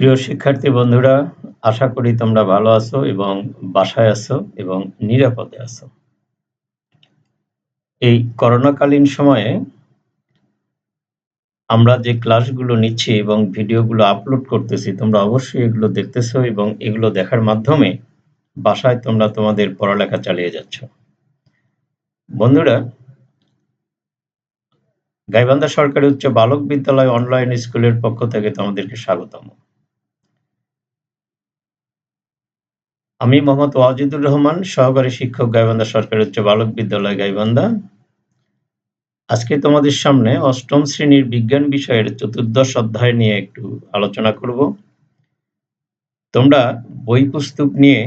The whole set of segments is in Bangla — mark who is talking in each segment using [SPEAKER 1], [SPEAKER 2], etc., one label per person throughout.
[SPEAKER 1] প্রিয় শিক্ষার্থী বন্ধুরা, আশা করি তোমরা ভালো আছো এবং বাসায় আছো এবং নিরাপদে আছো। এই করোনাকালীন সময়ে আমরা যে ক্লাসগুলো নিচ্ছি এবং ভিডিওগুলো আপলোড করতেছি, তোমরা অবশ্যই এগুলো দেখতেছো এবং এগুলো দেখার মাধ্যমে বাসায় তোমরা তোমাদের পড়ালেখা চালিয়ে যাচ্ছ। বন্ধুরা গাইবান্ধা সরকারি উচ্চ বালক বিদ্যালয় অনলাইন স্কুলের পক্ষ থেকে তোমাদেরকে স্বাগতম। আমি মোহাম্মদ ওয়াজিদুর রহমান, সহকারী শিক্ষক গাইবান্ধা সরকারি উচ্চ বালক বিদ্যালয় গাইবান্ধা। আজকে তোমাদের সামনে অষ্টম শ্রেণির বিজ্ঞান বিষয়ের চতুর্দশ অধ্যায় নিয়ে একটু আলোচনা করব। তোমরা বই পুস্তক নিয়ে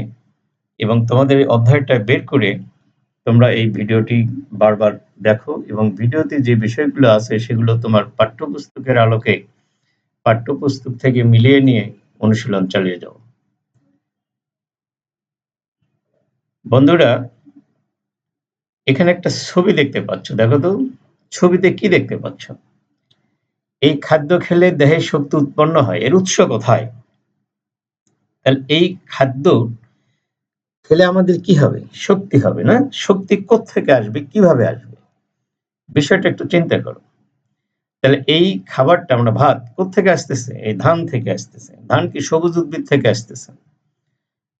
[SPEAKER 1] এবং তোমাদের এই অধ্যায়টা বের করে তোমরা এই ভিডিওটি বারবার দেখো এবং ভিডিওতে যে বিষয়গুলো আছে সেগুলো তোমার পাঠ্যপুস্তকের আলোকে পাঠ্যপুস্তক থেকে মিলিয়ে নিয়ে অনুশীলন চালিয়ে যাও। বন্ধুরা, এখানে একটা ছবি দেখতে পাচ্ছ। দেখো তো, ছবিতে কি দেখতে পাচ্ছ? এই খাদ্য খেলে দেহে শক্তি উৎপন্ন হয়, এর উৎস কোথায়? তাহলে এই খাদ্য খেলে আমাদের কি হবে? শক্তি হবে না? শক্তি থেকে আসবে? কীভাবে আসবে? বিষয়টা একটু চিন্তা করো। তাহলে এই খাবারটা আমরা ভাত থেকে আসতেছে? এই ধান থেকে আসতেছে। ধান কি সবুজ উদ্ভিদ থেকে আসতেছে?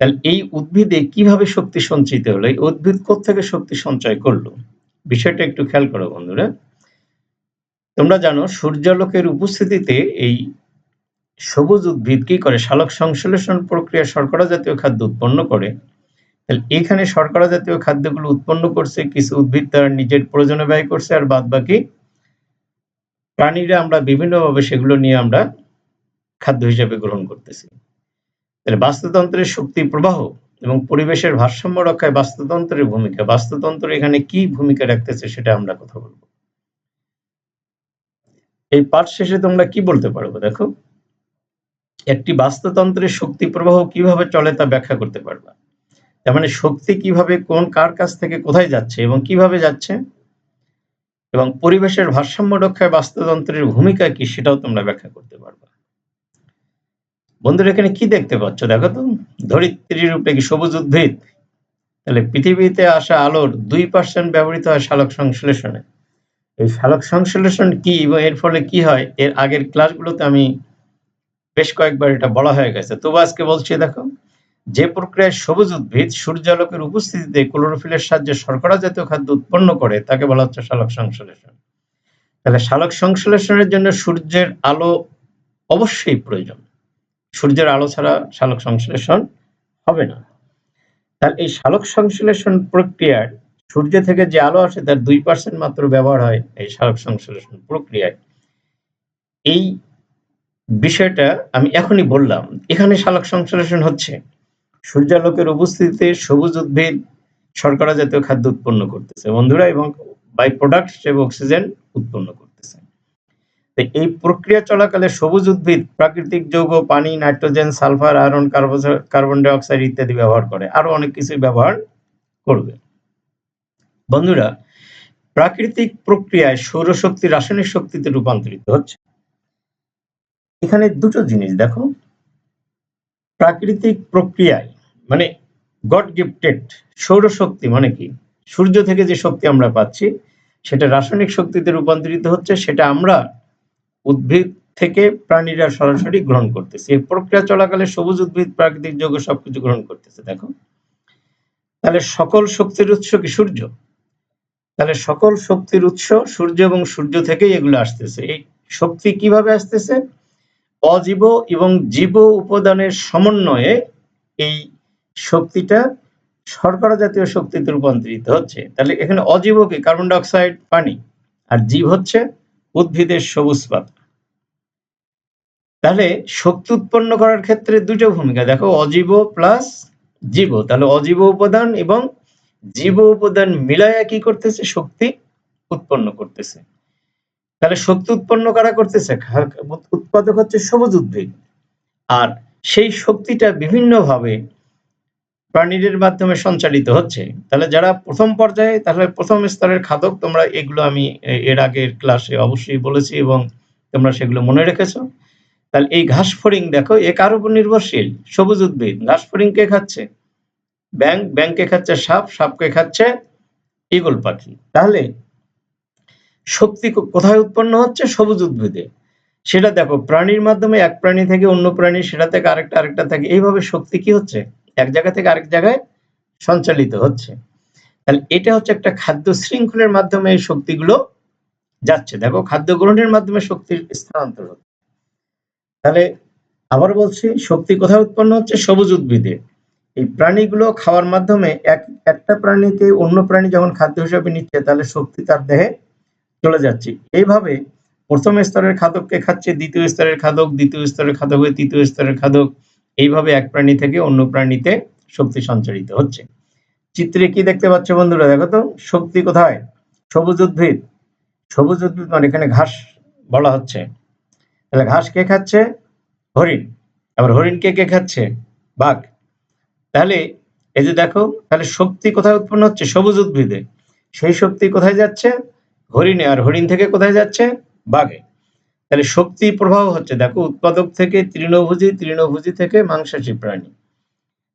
[SPEAKER 1] তাহলে এই উদ্ভিদে কীভাবে শক্তি সঞ্চিত হলো? এই উদ্ভিদ থেকে শক্তি সঞ্চয় করল? বিষয়টা একটু খেয়াল করো বন্ধুরা। তোমরা জানো, সূর্যালোকের উপস্থিতিতে এই সবুজ উদ্ভিদ কি করে? সালোক সংশ্লেষণ প্রক্রিয়া শর্করা জাতীয় খাদ্য উৎপন্ন করে। তাহলে এখানে শর্করা জাতীয় খাদ্যগুলো উৎপন্ন করছে, কিছু উদ্ভিদ তার নিজের প্রয়োজনে ব্যয় করছে আর বাদ বাকি প্রাণীরা আমরা বিভিন্নভাবে সেগুলো নিয়ে আমরা খাদ্য হিসেবে গ্রহণ করতেছি। তাহলে বাস্তুতন্ত্রের শক্তি প্রবাহ এবং পরিবেশের ভারসাম্য রক্ষায় বাস্তুতন্ত্রের ভূমিকা, বাস্তুতন্ত্র এখানে কি ভূমিকা রাখতেছে সেটা আমরা কথা বলব। এই পাঠ শেষে তোমরা কি বলতে পারব দেখো? একটি বাস্তুতন্ত্রের শক্তি প্রবাহ কীভাবে চলে তা ব্যাখ্যা করতে পারবা। তার মানে শক্তি কীভাবে কোন কার কাছ থেকে কোথায় যাচ্ছে এবং কীভাবে যাচ্ছে এবং পরিবেশের ভারসাম্য রক্ষায় বাস্তুতন্ত্রের ভূমিকা কি সেটাও তোমরা ব্যাখ্যা করতে পারবা। বন্ধুরা, এখানে কি দেখতে পাচ্ছ? দেখো তো ধরিত্রীর রূপে কি সবুজ উদ্ভিদ? তাহলে পৃথিবীতে আসা আলোর দুই পার্সেন্ট ব্যবহৃত হয় সালোক সংশ্লেষণে। এই সালোক সংশ্লেষণ কি এবং এর ফলে কি হয়? এর আগের ক্লাসগুলোতে আমি বেশ কয়েকবার এটা বলা হয়ে গেছে। তবু আজকে বলছি, দেখো, যে প্রক্রিয়ায় সবুজ উদ্ভিদ সূর্যালোকের উপস্থিতিতে ক্লোরোফিলের সাহায্যে শর্করা জাতীয় খাদ্য উৎপন্ন করে, তাকে বলা হচ্ছে সালোক সংশ্লেষণ। তাহলে সালোক সংশ্লেষণের জন্য সূর্যের আলো অবশ্যই প্রয়োজন। সূর্যের আলো ছাড়া সালোক সংশ্লেষণ হবে না। তাহলে এই সালোক সংশ্লেষণ প্রক্রিয়ার সূর্য থেকে যে আলো আসে, তার দুই পার্সেন্ট মাত্র ব্যবহার হয় এই সালোক সংশ্লেষণ প্রক্রিয়ায়। এই বিষয়টা আমি এখনই বললাম, এখানে সালোক সংশ্লেষণ হচ্ছে। সূর্যালোকের উপস্থিতিতে সবুজ উদ্ভিদ শর্করা জাতীয় খাদ্য উৎপন্ন করতেছে। বন্ধুরা, এবং বাই প্রোডাক্ট হিসেবে অক্সিজেন উৎপন্ন করতেছে। এই প্রক্রিয়া চলাকালে সবুজ উদ্ভিদ, প্রাকৃতিক যৌগ, পানি, nitrogen, sulphur, iron carbon dioxide ইত্যাদি ব্যবহার করে। আরও অনেক কিছু ব্যবহার করবে। বন্ধুরা, প্রাকৃতিক প্রক্রিয়ায় সৌরশক্তি রাসায়নিক শক্তিতে রূপান্তরিত হচ্ছে। এখানে দুটো জিনিস দেখো। প্রাকৃতিক প্রক্রিয়ায় মানে গড গিফটেড সৌরশক্তি মানে কি? সূর্য থেকে যে শক্তি আমরা পাচ্ছি, সেটা রাসায়নিক শক্তিতে রূপান্তরিত হচ্ছে, সেটা আমরা উদ্ভিদ থেকে প্রাণীরা সরাসরি গ্রহণ করতেছে। এই প্রক্রিয়া চলাকালে সবুজ উদ্ভিদ, প্রাকৃতিক যৌগ সবকিছু গ্রহণ করতেছে, দেখো। তাহলে সকল শক্তির উৎস কি সূর্য? তাহলে সকল শক্তির উৎস সূর্য এবং সূর্য থেকেই এগুলো আসতেছে। এই শক্তি কীভাবে আসতেছে? অজীব এবং জীব উপাদানের সমন্বয়ে এই শক্তিটা শর্করা জাতীয় শক্তিতে রূপান্তরিত হচ্ছে। তাহলে এখানে অজীব কি? কার্বন ডাইঅক্সাইড, পানি। আর জীব হচ্ছে উদ্ভিদের সবুজ পাতা তাহলে শক্তি উৎপন্ন করার ক্ষেত্রে দুটো ভূমিকা। দেখো, অজীব প্লাস জীব। তাহলে অজীব উপাদান এবং জীব উপাদান মিলায়া কি করতেছে? শক্তি উৎপন্ন করতেছে। তাহলে শক্তি উৎপন্ন করা করতেছে? উৎপাদক হচ্ছে সবুজ উদ্ভিদ। আর সেই শক্তিটা বিভিন্নভাবে প্রাণীদের মাধ্যমে সঞ্চালিত হচ্ছে। তাহলে যারা প্রথম পর্যায়ে, তাহলে প্রথম স্তরের খাদক, তোমরা এগুলো আমি এর আগের ক্লাসে অবশ্যই বলেছি এবং তোমরা সেগুলো মনে রেখেছো। তাহলে এই ঘাস ফড়িং দেখো, এ কার উপর নির্ভরশীল? সবুজ উদ্ভিদ। ঘাস ফড়িং কে খাচ্ছে? ব্যাং ব্যাংকে খাচ্ছে সাপ সাপকে খাচ্ছে ইগল পাখি। তাহলে শক্তি কোথায় উৎপন্ন হচ্ছে? সবুজ উদ্ভিদে। সেটা দেখো, প্রাণীর মাধ্যমে এক প্রাণী থেকে অন্য প্রাণী, সেটা থেকে আরেকটা আরেকটা থেকে, এইভাবে শক্তি কি হচ্ছে? এক জায়গা থেকে আরেক জায়গায় সঞ্চালিত হচ্ছে। তাহলে এটা হচ্ছে একটা খাদ্য শৃঙ্খলের মাধ্যমে এই শক্তিগুলো যাচ্ছে। দেখো, খাদ্য গ্রহণের মাধ্যমে শক্তির স্থানান্তর তাহলে আবার বলছি, শক্তি কোথায় উৎপন্ন হচ্ছে? সবুজ উদ্ভিদে। এই প্রাণীগুলো খাওয়ার মাধ্যমে এক, একটা প্রাণীকে অন্য প্রাণী যখন খাদ্য হিসাবে নিচ্ছে, তাহলে শক্তি তার দেহে চলে যাচ্ছে। এইভাবে প্রথম স্তরের খাদককে খাচ্ছে, দ্বিতীয় স্তরের খাদক, দ্বিতীয় স্তরের খাদক হয়ে তৃতীয় স্তরের খাদক। এইভাবে এক প্রাণী থেকে অন্য প্রাণীতে শক্তি সঞ্চারিত হচ্ছে। চিত্রে কি দেখতে পাচ্ছ বন্ধুরা? দেখো তো, শক্তি কোথায়? সবুজ উদ্ভিদ। সবুজ উদ্ভিদ মানে এখানে ঘাস বলা হচ্ছে। তাহলে ঘাস কে খাচ্ছে? হরিণ। আবার হরিণ কে কে খাচ্ছে? বাঘ। তাহলে এই যে দেখো, তাহলে শক্তি কোথায় উৎপন্ন হচ্ছে? সবুজ উদ্ভিদে। সেই শক্তি কোথায় যাচ্ছে? হরিণে। আর হরিণ থেকে কোথায় যাচ্ছে? বাঘে। তাহলে শক্তি প্রবাহ হচ্ছে, দেখো, উৎপাদক থেকে তৃণভোজী তৃণভোজী থেকে মাংসাশী প্রাণী।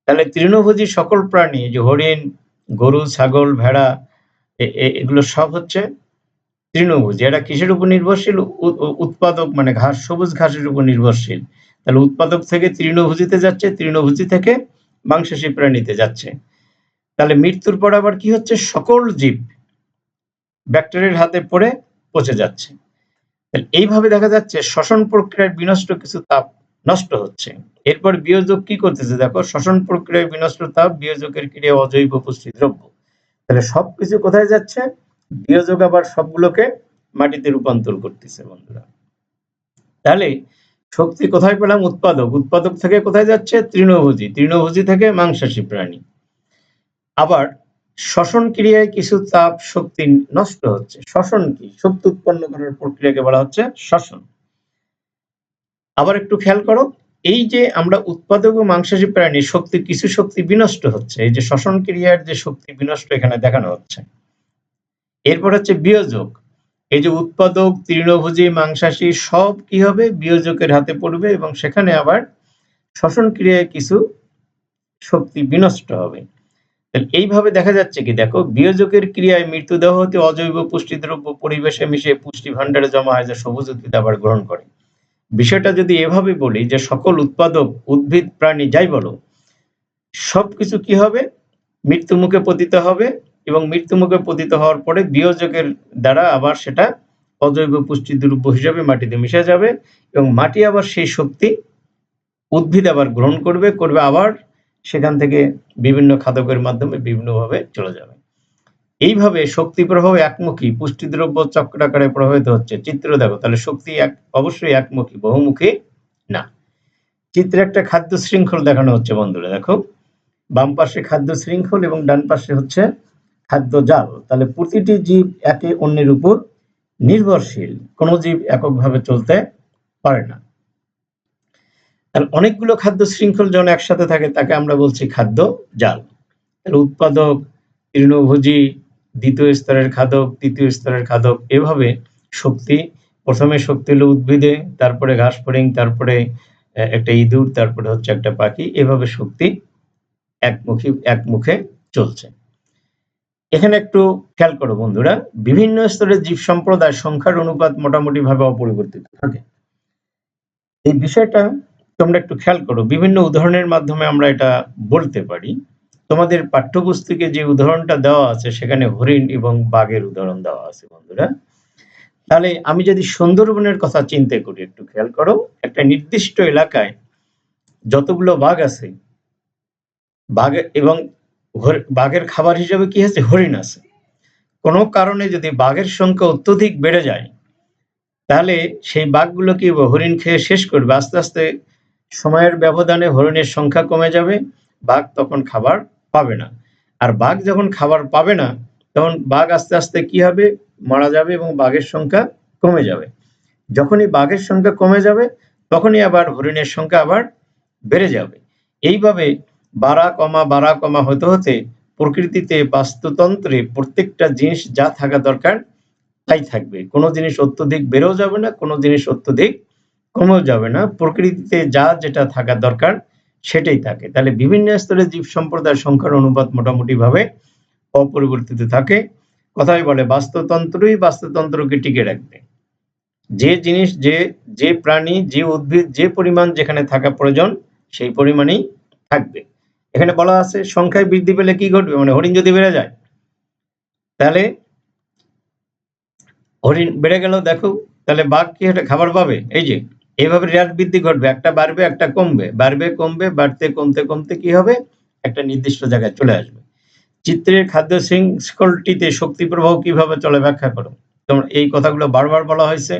[SPEAKER 1] তাহলে তৃণভোজী সকল প্রাণী যে হরিণ, গরু, ছাগল, ভেড়া এগুলো সব হচ্ছে তৃণভোজী এটা কিসের উপর নির্ভরশীল? উৎপাদক মানে ঘাস সবুজ ঘাসের উপর নির্ভরশীল। তাহলে উৎপাদক থেকে তৃণভোজীতে যাচ্ছে, তৃণভোজী থেকে মাংসাশী প্রাণীতে যাচ্ছে। তাহলে মৃত্যুর পর আবার কি হচ্ছে? সকল জীব ব্যাকটেরিয়ার হাতে পড়ে পচে যাচ্ছে। এইভাবে দেখা যাচ্ছে শ্বসন প্রক্রিয়ার বিনষ্ট কিছু তাপ নষ্ট হচ্ছে। এরপর বিয়োজক কি করতেছে দেখো? শ্বসন প্রক্রিয়ায় বিনষ্ট তাপ, বিয়োজকের ক্রিয়া অজৈব পুষ্টি দ্রব্য। তাহলে সবকিছু কোথায় যাচ্ছে? বিয়োজক আবার সবগুলোকে মাটিতে রূপান্তর করতেছে, বন্ধুরা। তাহলে শক্তি কোথায় পেলাম? উৎপাদক। উৎপাদক থেকে কোথায় যাচ্ছে? তৃণভোজী। তৃণভোজী থেকে মাংসাশী প্রাণী। আবার শ্বসন ক্রিয়ায় কিছু তাপ শক্তি নষ্ট হচ্ছে। শ্বসন কি? শক্তি উৎপন্ন করার প্রক্রিয়াকে বলা হচ্ছে শ্বসন। আবার একটু খেয়াল করো, এই যে আমরা উৎপাদক ও মাংসাশী প্রাণী, শক্তি, কিছু শক্তি বিনষ্ট হচ্ছে। এই যে শ্বসন ক্রিয়ার যে শক্তি বিনষ্ট এখানে দেখানো হচ্ছে। এরপর হচ্ছে বিয়োজক। এই যে উৎপাদক, তৃণভোজী, মাংসাশী, সব কি হবে? বিয়োজকের হাতে পড়বে এবং সেখানে আবার শ্বসন ক্রিয়ায় কিছু শক্তি বিনষ্ট হবে। এইভাবে দেখা যাচ্ছে কি, দেখো, বিয়োজকের ক্রিয়ায় মৃত্যুদেহ হতে অজৈব পুষ্টি দ্রব্য পরিবেশে মিশে পুষ্টি ভাণ্ডারে জমা হয় যা সবুজ উদ্ভিদ আবার গ্রহণ করে। বিষয়টা যদি এভাবে বলি যে সকল উৎপাদক, উদ্ভিদ, প্রাণী, যাই বলো, সবকিছু কি হবে? মৃত্যু মুখে পতিত হবে এবং মৃত্যু মুখে পতিত হওয়ার পরে বিয়োজকের দ্বারা আবার সেটা অজৈব পুষ্টি দ্রব্য হিসাবে মাটিতে মিশে যাবে এবং মাটি আবার সেই শক্তি উদ্ভিদ আবার গ্রহণ করবে করবে আবার সেখান থেকে বিভিন্ন খাদকের মাধ্যমে বিভিন্নভাবে চলে যাবে। এইভাবে শক্তি প্রবাহ একমুখী পুষ্টি দ্রব্য চক্রাকারে প্রভাবিত হচ্ছে। চিত্র দেখো, তাহলে শক্তি এক, অবশ্যই একমুখী, বহুমুখী না। চিত্রে একটা খাদ্য শৃঙ্খল দেখানো হচ্ছে বন্ধুরা, দেখো। বাম পাশে খাদ্য শৃঙ্খল এবং ডান পাশে হচ্ছে খাদ্য জাল, তাহলে প্রতিটি জীব একে অন্যের উপর নির্ভরশীল। কোনো জীব এককভাবে চলতে পারে না। তাহলে অনেকগুলো খাদ্য শৃঙ্খল যখন একসাথে থাকে, তাকে আমরা বলছি খাদ্য জাল। তাহলে উৎপাদক, তৃণভোজী, দ্বিতীয় স্তরের খাদক, তৃতীয় স্তরের খাদক, এভাবে শক্তি, প্রথমে শক্তি হলো উদ্ভিদে, তারপরে ঘাস ফড়িং তারপরে একটা ইঁদুর, তারপরে হচ্ছে একটা পাখি, এভাবে শক্তি একমুখী, একমুখে চলছে। এখানে একটু খেয়াল করো বন্ধুরা, বিভিন্ন স্তরের জীব সম্প্রদায় সংখ্যার অনুপাত মোটামুটি ভাবে অপরিবর্তিত। থাকে এই বিষয়টা তোমরা একটু খেয়াল করো, বিভিন্ন উদাহরণের মাধ্যমে আমরা এটা বলতে পারি। তোমাদের পাঠ্যপুস্তকে যে উদাহরণটা দেওয়া আছে, সেখানে হরিণ এবং বাঘের উদাহরণ দেওয়া আছে বন্ধুরা। তাহলে আমি যদি সুন্দরবনের কথা চিন্তা করি, একটু খেয়াল করো, একটা নির্দিষ্ট এলাকায় যতগুলো বাঘ আছে, বাঘ এবং বাঘের খাবার হিসেবে কি আছে? হরিণ আছে। কোনো কারণে যদি বাঘের সংখ্যা অত্যধিক বেড়ে যায়, তাহলে সেই বাঘগুলো কি হরিণ খেয়ে শেষ করবে? আস্তে আস্তে সময়ের ব্যবধানে হরিণের সংখ্যা কমে যাবে, বাঘ তখন খাবার পাবে না। আর বাঘ যখন খাবার পাবে না, তখন বাঘ আস্তে আস্তে কি হবে? মারা যাবে এবং বাঘের সংখ্যা কমে যাবে। যখনই বাঘের সংখ্যা কমে যাবে, তখনই আবার হরিণের সংখ্যা আবার বেড়ে যাবে। এইভাবে বাড়া কমা বাড়া কমা হতে হতে প্রকৃতিতে বাস্তুতন্ত্রে প্রত্যেকটা জিনিস যা থাকা দরকার তাই থাকবে কোনো জিনিস অত্যধিক বেড়েও যাবে না কোনো জিনিস অত্যধিক কমেও যাবে না। প্রকৃতিতে যা যেটা থাকার দরকার সেটাই থাকে। তাহলে বিভিন্ন স্তরের জীব সম্প্রদায়ের সংখ্যার অনুপাত মোটামুটিভাবে অপরিবর্তিত থাকে। কথাই বলে বাস্তুতন্ত্রই বাস্তুতন্ত্রকে টিকে রাখবে। যে জিনিস যে, যে প্রাণী, যে উদ্ভিদ যে পরিমাণ যেখানে থাকা প্রয়োজন সেই পরিমাণেই থাকবে। এখানে বলা আছে সংখ্যায় বৃদ্ধি পেলে কি ঘটবে? মানে হরিণ যদি বেড়ে যায় তাহলে হরিণ বেড়ে গেল দেখো তাহলে বাঘ কি একটা খাবার পাবে? এই যে এভাবে হ্রাস বৃদ্ধি ঘটবে। একটা বাড়বে, একটা কমবে। বাড়বে, কমবে, বাড়তে কমতে, কমতে কি হবে? একটা নির্দিষ্ট জায়গায় চলে আসবে। চিত্রের খাদ্য শৃঙ্খলটিতে শক্তি প্রবাহ কীভাবে চলে ব্যাখ্যা করো। তোমরা এই কথাগুলো বারবার বলা হয়েছে।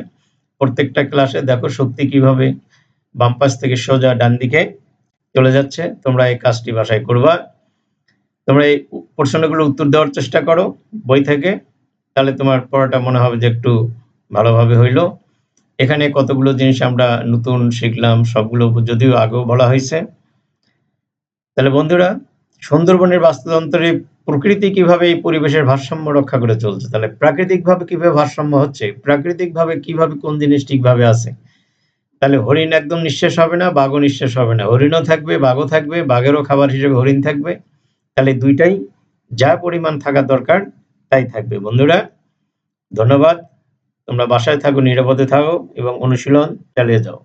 [SPEAKER 1] প্রত্যেকটা ক্লাসে দেখো শক্তি কীভাবে বাম থেকে সোজা ডান দিকে চলে যাচ্ছে। তোমরা এই কাজটি বাসায় করবা। তোমরা এই প্রশ্নগুলো উত্তর দেওয়ার চেষ্টা করো বই থেকে। তাহলে তোমার পড়াটা মনে হবে যে একটু ভালোভাবে হইল। এখানে কতগুলো জিনিস আমরা নতুন শিখলাম, সবগুলো যদিও আগেও বলা হয়েছে। তাহলে বন্ধুরা, সুন্দরবনের বাস্তুতন্ত্রে প্রকৃতি কীভাবে এই পরিবেশের ভারসাম্য রক্ষা করে চলছে? তাহলে প্রাকৃতিকভাবে কীভাবে ভারসাম্য হচ্ছে? প্রাকৃতিকভাবে কীভাবে কোন জিনিস ঠিকভাবে আছে? তাহলে হরিণ একদম নিঃশেষ হবে না, বাঘও নিঃশেষ হবে না। হরিণও থাকবে, বাঘও থাকবে, বাঘেরও খাবার হিসেবে হরিণ থাকবে। তাহলে দুইটাই যা পরিমাণ থাকা দরকার তাই থাকবে। বন্ধুরা ধন্যবাদ। তোমরা বাসায় থাকো, নিরাপদে থাকো এবং অনুশীলন চালিয়ে যাও।